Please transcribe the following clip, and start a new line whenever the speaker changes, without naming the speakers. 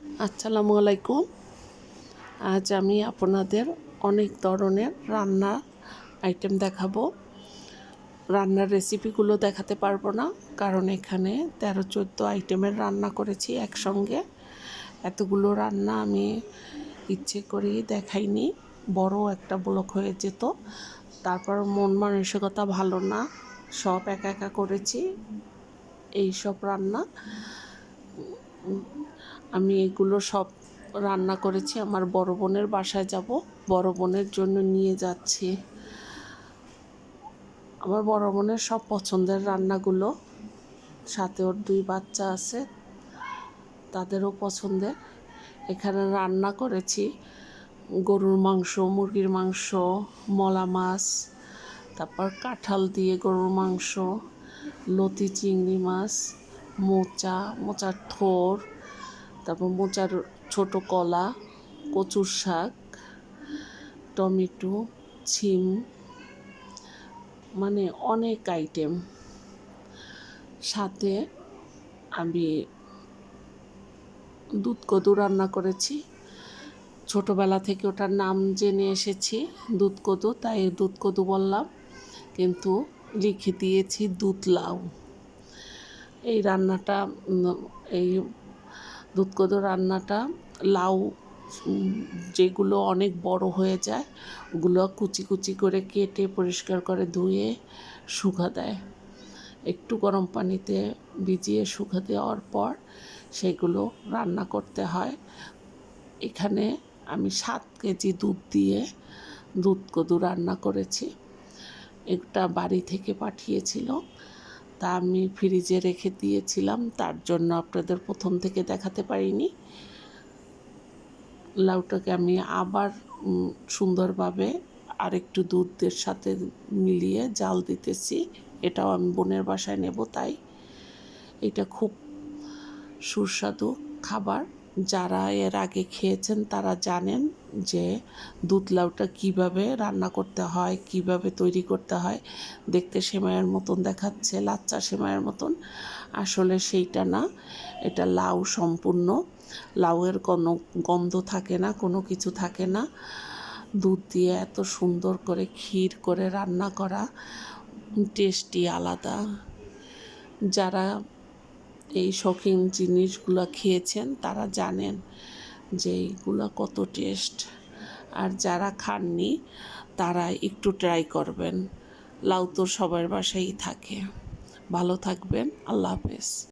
আসসালামু আলাইকুম। আজ আমি আপনাদের অনেক ধরনের রান্না আইটেম দেখাবো। রান্নার রেসিপিগুলো দেখাতে পারব না, কারণ এখানে তেরো চোদ্দ আইটেমের রান্না করেছি একসঙ্গে। এতগুলো রান্না আমি ইচ্ছে করেই দেখাইনি, বড় একটা ব্লক হয়ে যেত। তারপর মন মানসিকতা ভালো না, সব একা একা করেছি এই সব রান্না। আমি এগুলো সব রান্না করেছি। আমার বড় বোনের বাসায় যাব। বড় বোনের জন্য নিয়ে যাচ্ছি। আমার বড় বোনের সব পছন্দের রান্নাগুলো। সাথে ওর দুই বাচ্চা আছে, তাদেরও পছন্দের। এখানে রান্না করেছি গরুর মাংস, মুরগির মাংস, মলা মাছ, তারপর কাঁঠাল দিয়ে গরুর মাংস, লতি চিংড়ি মাছ মোচা, মোচার থোর, তারপর মোচার ছোট কলা, কচুর শাক, টমেটো, ছিম মানে অনেক আইটেম সাথে আমি দুধ কদু রান্না করেছি। ছোটোবেলা থেকে ওটার নাম জেনে এসেছি, দুধ কদু, তাই দুধ কদু বললাম। কিন্তু লিখে দিয়েছি দুধ লাউ এই রান্নাটা এই দুধ কদু রান্নাটা, লাউ যেগুলো অনেক বড় হয়ে যায়, ওগুলো কুচি কুচি করে কেটে পরিষ্কার করে ধুয়ে শুকা দেয়। একটু গরম পানিতে ভিজিয়ে শুকা দেওয়ার পর সেগুলো রান্না করতে হয়। এখানে আমি সাত কেজি দুধ দিয়ে দুধ কদু রান্না করেছি। একটা বাড়ি থেকে পাঠিয়েছিল। তা আমি ফ্রিজে রেখে দিয়েছিলাম। তার জন্য আপনাদের প্রথম থেকে দেখাতে পারিনি। লাউটাকে আমি আবার সুন্দরভাবে আরেকটু দুধের সাথে মিলিয়ে জাল দিতেছি। এটাও আমি বোনের বাসায় নেব, তাই এটা খুব সুস্বাদু খাবার। যারা এর আগে খেয়েছেন তারা জানেন যে দুধ লাউটা কীভাবে রান্না করতে হয়, কীভাবে তৈরি করতে হয়, দেখতে সেমাইয়ের মতন দেখাচ্ছে, লাচ্চা সেমাইয়ের মতন। আসলে সেইটা না, এটা লাউ সম্পূর্ণ। লাউয়ের কোনো গন্ধ থাকে না, কোনো কিছু থাকে না। দুধ দিয়ে এত সুন্দর করে ক্ষীর করে রান্না করা, টেস্টি আলাদা। যারা এই শৌখিন জিনিসগুলো খেয়েছেন, তারা জানেন যে এইগুলো কত টেস্ট আর যারা খাননি, তারা একটু ট্রাই করবেন। লাউ তো সবার বাসায়ই থাকে। ভালো থাকবেন। আল্লাহ হাফেজ।